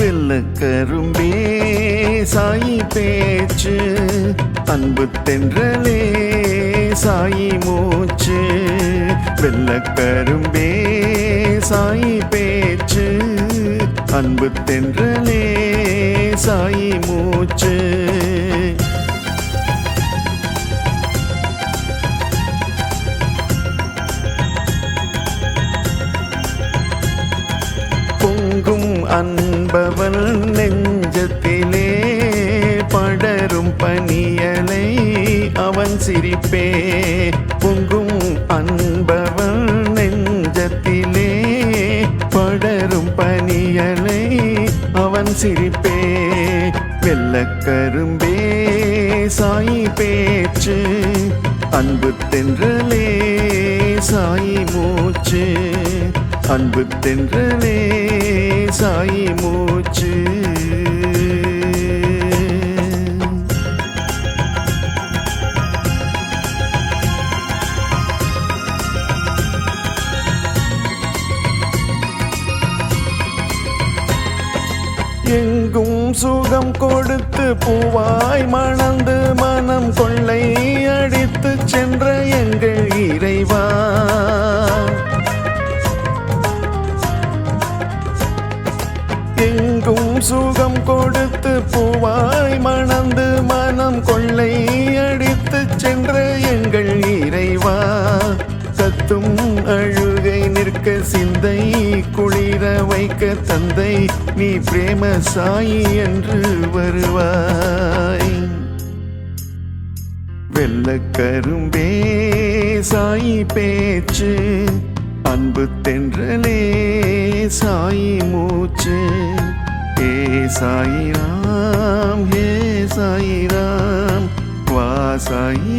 வெள்ளக்கரும்பே சாயி பேச்சு அன்பு தென்றலே சாயி மூச்சு. வெள்ளக்கரும்பே சாயி பேச்சு அன்பு தென்றலே சாயி மூச்சு. அன்பவன் நெஞ்சத்திலே படரும் பணியலை அவன் சிரிப்பே. பொங்கும் அன்பவன் நெஞ்சத்திலே படரும் பணியலை அவன் சிரிப்பே. வெள்ளக்கரும்பே சாயி பேச்சு அன்பு தென்றலே சாயி மூச்சு. அன்பு தென்றலே சாயி மூச்சு. எங்கும் சுகம் கொடுத்து பூவாய் மணந்து எங்கும் சுகம் கொடுத்து பூவாய் மணந்து மனம் கொள்ளை அடித்து சென்ற எங்கள் இறைவா. சத்தும் அழுகை நிற்க சிந்தை குளிர வைக்க தந்தை நீ பிரேம சாயி என்று வருவாய். வெள்ளக்கரும்பே சாயி பேச்சு அன்பு தென்றலே சாயி மூச்சு. ஏ சாயிராம் ஹே சாயிராம் வா சாயி